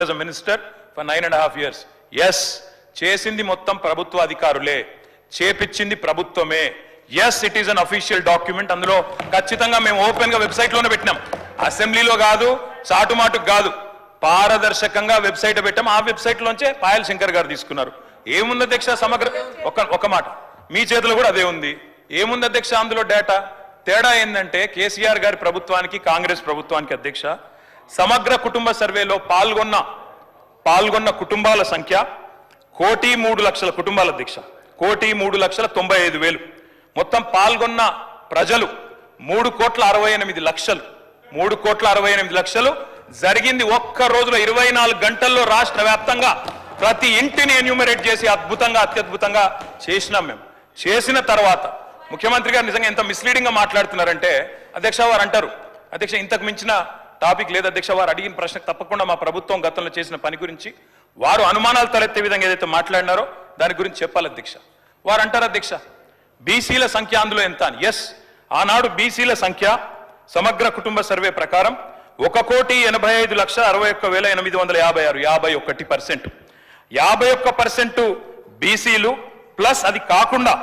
As minister for nine and half years yes చేసింది మొత్తం ప్రభుత్వ అధికారులే. చేపించింది ప్రభుత్వమే. Yes it is an official document అందులో ఖచ్చితంగా మేము ఓపెన్గా వెబ్సైట్లోనే పెట్టినాం. అసెంబ్లీలో కాదు చాటుమాటుకు కాదు. పారదర్శకంగా వెబ్సైట్ పెట్టాం. ఆ వెబ్సైట్ లోంచే పాయల్ శంకర్ గారు తీసుకున్నారు. ఏముంది అధ్యక్ష సమగ్ర ఒక ఒక మాట. మీ చేతిలో కూడా అదే ఉంది. ఏముంది అధ్యక్ష అందులో డేటా తేడా ఏంటంటే కేసీఆర్ గారి ప్రభుత్వానికి కాంగ్రెస్ ప్రభుత్వానికి అధ్యక్ష సమగ్ర కుటుంబ సర్వేలో పాల్గొన్న పాల్గొన్న కుటుంబాల సంఖ్య కోటి మూడు లక్షల కుటుంబాల దీక్ష. కోటి మూడు లక్షల తొంభై ఐదు వేలు. మొత్తం పాల్గొన్న ప్రజలు మూడు కోట్ల అరవై ఎనిమిది లక్షలు. మూడు కోట్ల అరవై ఎనిమిది లక్షలు. జరిగింది ఒక్క రోజులో ఇరవై నాలుగు గంటల్లో రాష్ట్ర వ్యాప్తంగా ప్రతి ఇంటిని ఎన్యూమరేట్ చేసి అద్భుతంగా అత్యద్భుతంగా చేసినాం మేము. చేసిన తర్వాత ముఖ్యమంత్రి గారు నిజంగా ఎంత మిస్లీడింగ్గా మాట్లాడుతున్నారంటే అధ్యక్ష వారు అంటారు. అధ్యక్ష ఇంతకు మించిన టాపిక్ లేదు అధ్యక్ష వారు అడిగిన ప్రశ్నకు తప్పకుండా మా ప్రభుత్వం గతంలో చేసిన పని గురించి వారు అనుమానాలు తలెత్తే విధంగా ఏదైతే మాట్లాడినారో దాని గురించి చెప్పాలి అధ్యక్ష. వారు అంటారు అధ్యక్ష బీసీల సంఖ్య అందులో ఎంత అని. ఎస్ ఆనాడు బీసీల సంఖ్య సమగ్ర కుటుంబ సర్వే ప్రకారం ఒక కోటి ఎనభై ఐదు లక్షల అరవై ఒక్క వేల ఎనిమిది వందల యాభై ఆరు యాభై ఒకటి పర్సెంట్. యాభై ఒక్క పర్సెంట్ బీసీలు ప్లస్ అది కాకుండా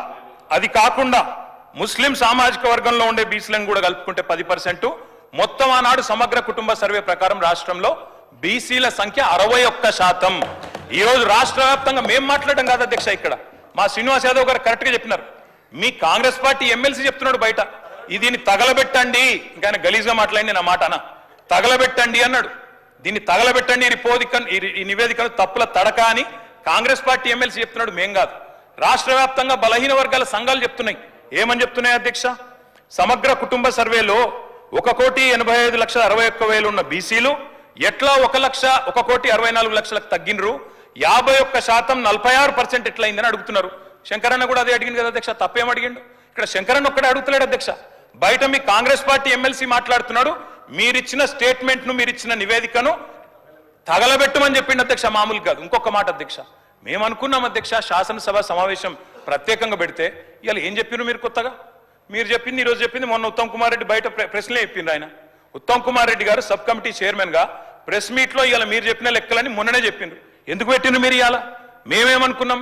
అది కాకుండా ముస్లిం సామాజిక వర్గంలో ఉండే బీసీలను కూడా కలుపుకుంటే పది పర్సెంట్ మొత్తం ఆనాడు సమగ్ర కుటుంబ సర్వే ప్రకారం రాష్ట్రంలో బీసీల సంఖ్య అరవై ఒక్క శాతం. ఈ రోజు రాష్ట్ర వ్యాప్తంగా మేం మాట్లాడడం కాదు అధ్యక్ష ఇక్కడ. మా శ్రీనివాస్ యాదవ్ గారు కరెక్ట్గా చెప్పినారు. మీ కాంగ్రెస్ పార్టీ ఎమ్మెల్సీ చెప్తున్నాడు బయట. దీన్ని తగలబెట్టండి. ఇంకా ఆయన గలీజ్గా మాట్లాడింది నా మాట అన్న తగలబెట్టండి అన్నాడు. దీన్ని తగలబెట్టండి రిపోదిక ఈ నివేదికను తప్పుల తడక అని కాంగ్రెస్ పార్టీ ఎమ్మెల్సీ చెప్తున్నాడు మేం కాదు. రాష్ట్ర వ్యాప్తంగా బలహీన వర్గాల సంఘాలు చెప్తున్నాయి. ఏమని చెప్తున్నాయి అధ్యక్ష? సమగ్ర కుటుంబ సర్వేలో ఒక కోటి ఎనభై ఐదు లక్షల అరవై ఒక్క వేలు ఉన్న బీసీలు ఎట్లా ఒక లక్ష ఒక కోటి అరవై నాలుగు లక్షలకు తగ్గినరు? యాభై ఒక్క శాతం నలభై ఆరు పర్సెంట్ ఎట్లయిందని అడుగుతున్నారు. శంకరన్న కూడా అదే అడిగింది కదా అధ్యక్ష తప్పేం అడిగిండు? ఇక్కడ శంకరన్న ఒక్కడే అడుగుతలేడు అధ్యక్ష. బయట మీ కాంగ్రెస్ పార్టీ ఎమ్మెల్సీ మాట్లాడుతున్నాడు మీరిచ్చిన స్టేట్మెంట్ను మీరిచ్చిన నివేదికను తగలబెట్టమని చెప్పిండు అధ్యక్ష మామూలు కాదు. ఇంకొక మాట అధ్యక్ష మేము అనుకున్నాం అధ్యక్ష శాసనసభ సమావేశం ప్రత్యేకంగా పెడితే ఇవాళ ఏం చెప్పినారు మీరు కొత్తగా? మీరు చెప్పింది ఈరోజు చెప్పింది మొన్న ఉత్తమ్ కుమార్ రెడ్డి బయట ప్రె- ప్రెస్లే చెప్పిండు ఆయన. ఉత్తమ్ కుమార్ రెడ్డి గారు సబ్ కమిటీ చైర్మన్గా ప్రెస్ మీట్లో ఇవాళ మీరు చెప్పిన లెక్కలని మొన్ననే చెప్పిండ్రు. ఎందుకు పెట్టిండ్రు మీరు ఇవాళ? మేమేమనుకున్నాం?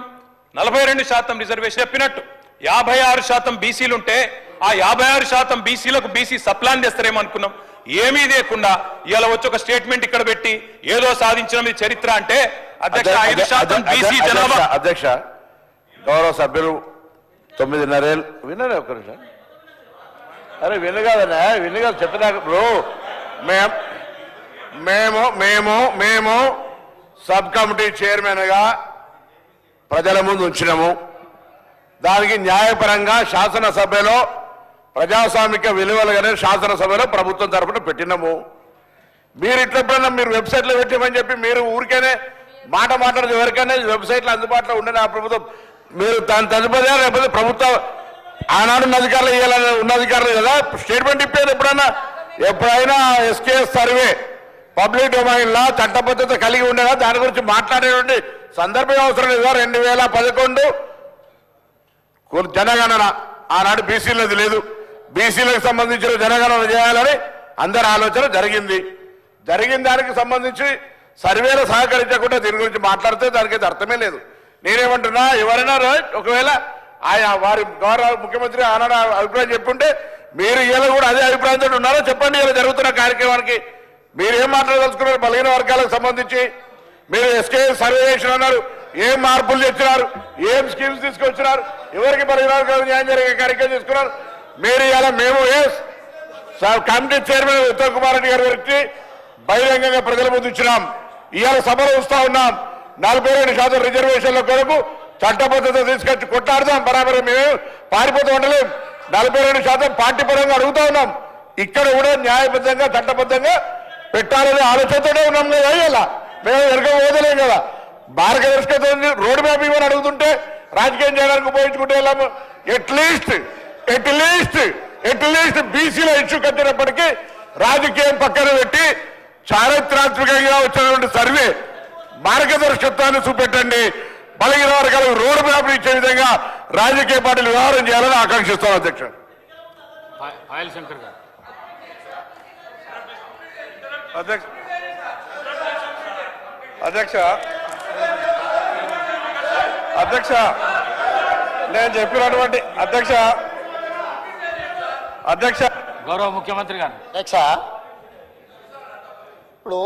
నలభై రెండు శాతం రిజర్వేషన్ చెప్పినట్టు. యాభై ఆరు శాతం బీసీలు ఉంటే ఆ యాభై ఆరు శాతం బీసీలకు బీసీ సప్లాన్ చేస్తారేమో అనుకున్నాం. ఏమీ లేకుండా ఇవాళ వచ్చి ఒక స్టేట్మెంట్ ఇక్కడ పెట్టి ఏదో సాధించిన మీ చరిత్ర అంటే అధ్యక్ష ఐదు శాతం బీసీ జనాభా. అధ్యక్ష గౌరవ సభ్యులు తొమ్మిదిన్నరేళ్ళు. వినరే ఒక నిమిషం. అరే విను కాదన్నా విను కాదు చెప్పినాక బ్రో మేం మేము మేము మేము సబ్ కమిటీ చైర్మన్గా ప్రజల ముందు ఉంచినాము. దానికి న్యాయపరంగా శాసనసభలో ప్రజాస్వామిక విలువలుగానే శాసనసభలో ప్రభుత్వం తరఫున పెట్టినాము. మీరు ఇట్లా మీరు వెబ్సైట్లో పెట్టమని చెప్పి మీరు ఊరికేనే మాట మాట్లాడదు ఎవరికైనా వెబ్సైట్లో అందుబాటులో ఉండే ఆ ప్రభుత్వం. మీరు దాని తదుపరి లేకపోతే ప్రభుత్వం ఆనాడు ఉన్న అధికారులు ఇవ్వాలని ఉన్న అధికారులు కదా? స్టేట్మెంట్ ఇప్పేది ఎప్పుడైనా ఎప్పుడైనా ఎస్కేఎస్ సర్వే పబ్లిక్ డొమైన్ లా చట్టబద్ధత కలిగి ఉండేదా? దాని గురించి మాట్లాడేటువంటి సందర్భం అవసరం లేదా? రెండు వేల పదకొండు జనగణన. ఆనాడు బీసీలది లేదు. బీసీలకు సంబంధించిన జనగణన చేయాలని అందరి ఆలోచన జరిగింది. జరిగిన దానికి సంబంధించి సర్వేలు సహకరించకుండా దీని గురించి మాట్లాడితే దానికి అర్థమే లేదు. నేనేమంటున్నా? ఎవరైనా ఒకవేళ ఆయా వారి గౌరవ ముఖ్యమంత్రి ఆనాడు అభిప్రాయం చెప్పుంటే మీరు ఇలా కూడా అదే అభిప్రాయంతో ఉన్నారో చెప్పండి ఇలా జరుగుతున్న కార్యక్రమానికి. మీరు ఏం మాట్లాడదలుచుకున్నారు? బలహీన వర్గాలకు సంబంధించి. మీరు ఎస్కే సర్వే చేసిన అన్నారు. ఏం మార్పులు తెచ్చినారు? ఏం స్కీమ్స్ తీసుకొచ్చినారు? ఎవరికి బలహీన వర్గాలు న్యాయం జరిగే కార్యక్రమం తీసుకున్నారు? మీరు ఇలా మేము ఏ కమిటీ చైర్మన్ ఉత్తమ్ కుమార్ రెడ్డి గారి గురించి బహిరంగంగా ప్రజల ముందు ఇచ్చినాం. ఇవాళ సభలో వస్తూ ఉన్నాం. నలభై రెండు శాతం రిజర్వేషన్ల కొరకు చట్టబద్ధత తీసుకొచ్చి కొట్లాడదాం. బరాబర్ మేము పారిపోతూ ఉండలేం. నలభై రెండు శాతం పార్టీ పరంగా అడుగుతా ఉన్నాం. ఇక్కడ కూడా న్యాయబద్ధంగా చట్టబద్ధంగా పెట్టాలనే ఆలోచనతోనే ఉన్నాం కదా ఇలా మేము వెనక పోదలేం కదా. మార్గదర్శకత రోడ్ మ్యాప్ ఇవ్వని అడుగుతుంటే రాజకీయం చేయడానికి ఉపయోగించుకుంటే వెళ్ళాము at least at least at least బీసీల ఇష్యూ కట్టినప్పటికీ రాజకీయం పక్కన పెట్టి చారిత్రాత్మకంగా వచ్చినటువంటి సర్వే మార్గదర్శకత్వాన్ని చూపెట్టండి. బలహీన వర్గాలకు రోడ్ మ్యాప్ ఇచ్చే విధంగా రాజకీయ పార్టీలు వ్యవహారం చేయాలని ఆకాంక్షిస్తాను అధ్యక్షుడు అధ్యక్ష. అధ్యక్ష. నేను చెప్పినటువంటి అధ్యక్ష. అధ్యక్ష. గౌరవ ముఖ్యమంత్రి గారు. అధ్యక్ష ఇప్పుడు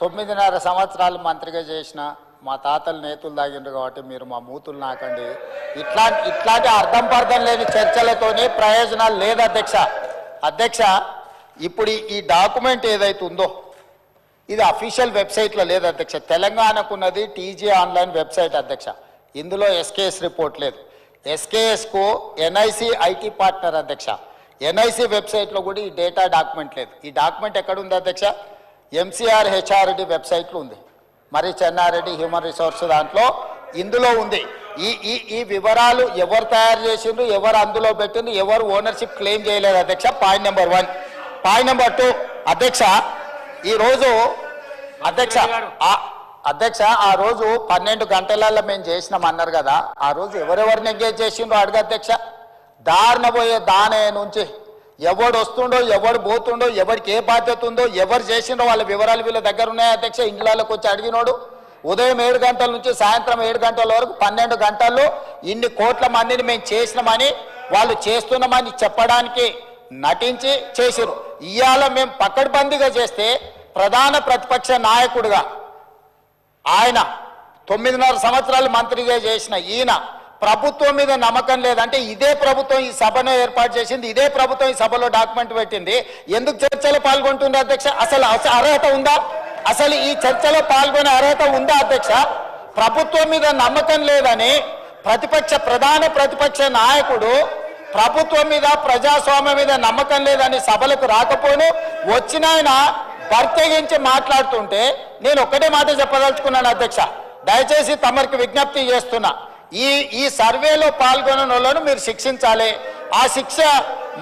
తొమ్మిదిన్నర సంవత్సరాలు మంత్రిగా చేసిన మా తాతలు నేతులు తాగిండ్రు కాబట్టి మీరు మా మూతులు నాకండి. ఇట్లా ఇట్లాంటి అర్థం పర్థం లేని చర్చలతోని ప్రయోజనాలు లేదు అధ్యక్ష. అధ్యక్ష ఇప్పుడు ఈ- డాక్యుమెంట్ ఏదైతే ఉందో ఇది అఫీషియల్ వెబ్సైట్లో లేదు అధ్యక్ష. తెలంగాణకున్నది టీజీ ఆన్లైన్ వెబ్సైట్ అధ్యక్ష. ఇందులో ఎస్కేఎస్ రిపోర్ట్ లేదు. ఎస్కేఎస్కు ఎన్ఐసి ఐటీ పార్ట్నర్ అధ్యక్ష. ఎన్ఐసి వెబ్సైట్లో కూడా ఈ డేటా డాక్యుమెంట్ లేదు. ఈ డాక్యుమెంట్ ఎక్కడుంది అధ్యక్ష? ఎంసీఆర్ హెచ్ఆర్డి వెబ్సైట్లో ఉంది. మరి చెన్నారెడ్డి హ్యూమన్ రిసోర్స్ దాంట్లో ఇందులో ఉంది. ఈ ఈ ఈ వివరాలు ఎవరు తయారు చేసిండ్రు ఎవరు అందులో పెట్టిండ్రు ఎవరు ఓనర్షిప్ క్లెయిమ్ చేయలేదు అధ్యక్ష point number one point number two అధ్యక్ష ఈ రోజు అధ్యక్ష అధ్యక్ష ఆ రోజు పన్నెండు గంటలలో మేము చేసినాం అన్నారు కదా ఆ రోజు ఎవరెవరిని ఎంగేజ్ చేసిండ్రో అడుగు అధ్యక్ష. దారిన పోయే దానే నుంచి ఎవడు వస్తుండో ఎవడు పోతుండో ఎవరికి ఏ బాధ్యత ఉందో ఎవరు చేసిండో వాళ్ళ వివరాలు వీళ్ళ దగ్గర ఉన్నాయి? అధ్యక్ష ఇండ్లలోకి వచ్చి అడిగినోడు. ఉదయం ఏడు గంటల నుంచి సాయంత్రం ఏడు గంటల వరకు పన్నెండు గంటల్లో ఇన్ని కోట్ల మందిని మేము చేసినామని వాళ్ళు చేస్తున్నామని చెప్పడానికి నటించి చేసిరు ఇవాళ మేము పక్కడబందీగా చేస్తే ప్రధాన ప్రతిపక్ష నాయకుడిగా ఆయన తొమ్మిదిన్నర సంవత్సరాలు మంత్రిగా చేసిన ఈయన ప్రభుత్వం మీద నమ్మకం లేదంటే ఇదే ప్రభుత్వం ఈ సభను ఏర్పాటు చేసింది ఇదే ప్రభుత్వం ఈ సభలో డాక్యుమెంట్ పెట్టింది. ఎందుకు చర్చలో పాల్గొంటుంది అధ్యక్ష? అసలు అర్హత ఉందా? అసలు ఈ చర్చలో పాల్గొనే అర్హత ఉందా అధ్యక్ష? ప్రభుత్వం మీద నమ్మకం లేదని ప్రతిపక్ష ప్రధాన ప్రతిపక్ష నాయకుడు ప్రభుత్వం మీద ప్రజాస్వామ్యం మీద నమ్మకం లేదని సభలకు రాకపోను వచ్చిన ఆయన ప్రత్యేకించి మాట్లాడుతుంటే నేను ఒక్కటే మాట చెప్పదలుచుకున్నాను అధ్యక్ష. దయచేసి తమరికి విజ్ఞప్తి చేస్తున్నా. ఈ ఈ సర్వేలో పాల్గొన్న వాళ్ళను మీరు శిక్షించాలి. ఆ శిక్ష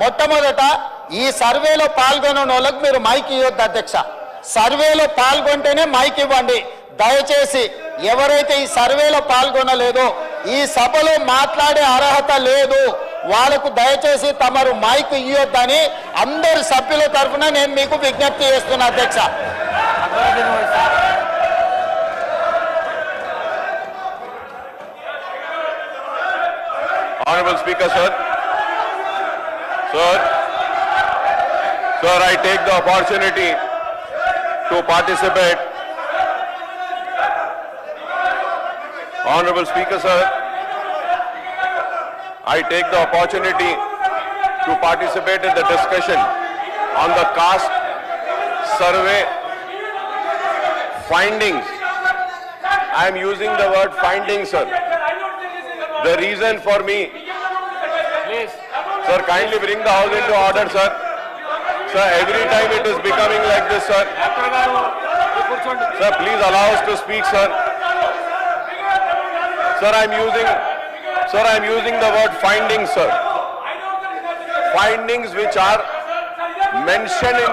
మొట్టమొదట ఈ సర్వేలో పాల్గొన్న వాళ్ళకు మీరు మైక్ ఇవ్వద్దు అధ్యక్ష. సర్వేలో పాల్గొంటేనే మైక్ ఇవ్వండి. దయచేసి ఎవరైతే ఈ సర్వేలో పాల్గొనలేదో ఈ సభలో మాట్లాడే అర్హత లేదు వాళ్ళకు దయచేసి తమరు మైక్ ఇవ్వద్దని అందరి సభ్యుల తరఫున నేను మీకు విజ్ఞప్తి చేస్తున్నా అధ్యక్ష. Honorable Speaker, sir. Sir. Sir, I take the opportunity to participate. Honorable Speaker, sir. I take the opportunity to participate in the discussion on the caste survey findings. I am using the word findings, sir. The reason for me Sir, kindly bring the house into order, sir. Sir, every time it is becoming like this, sir. Sir, please allow us to speak, sir. Sir, I'm using, sir, I'm using the word findings, sir. Findings which are mentioned in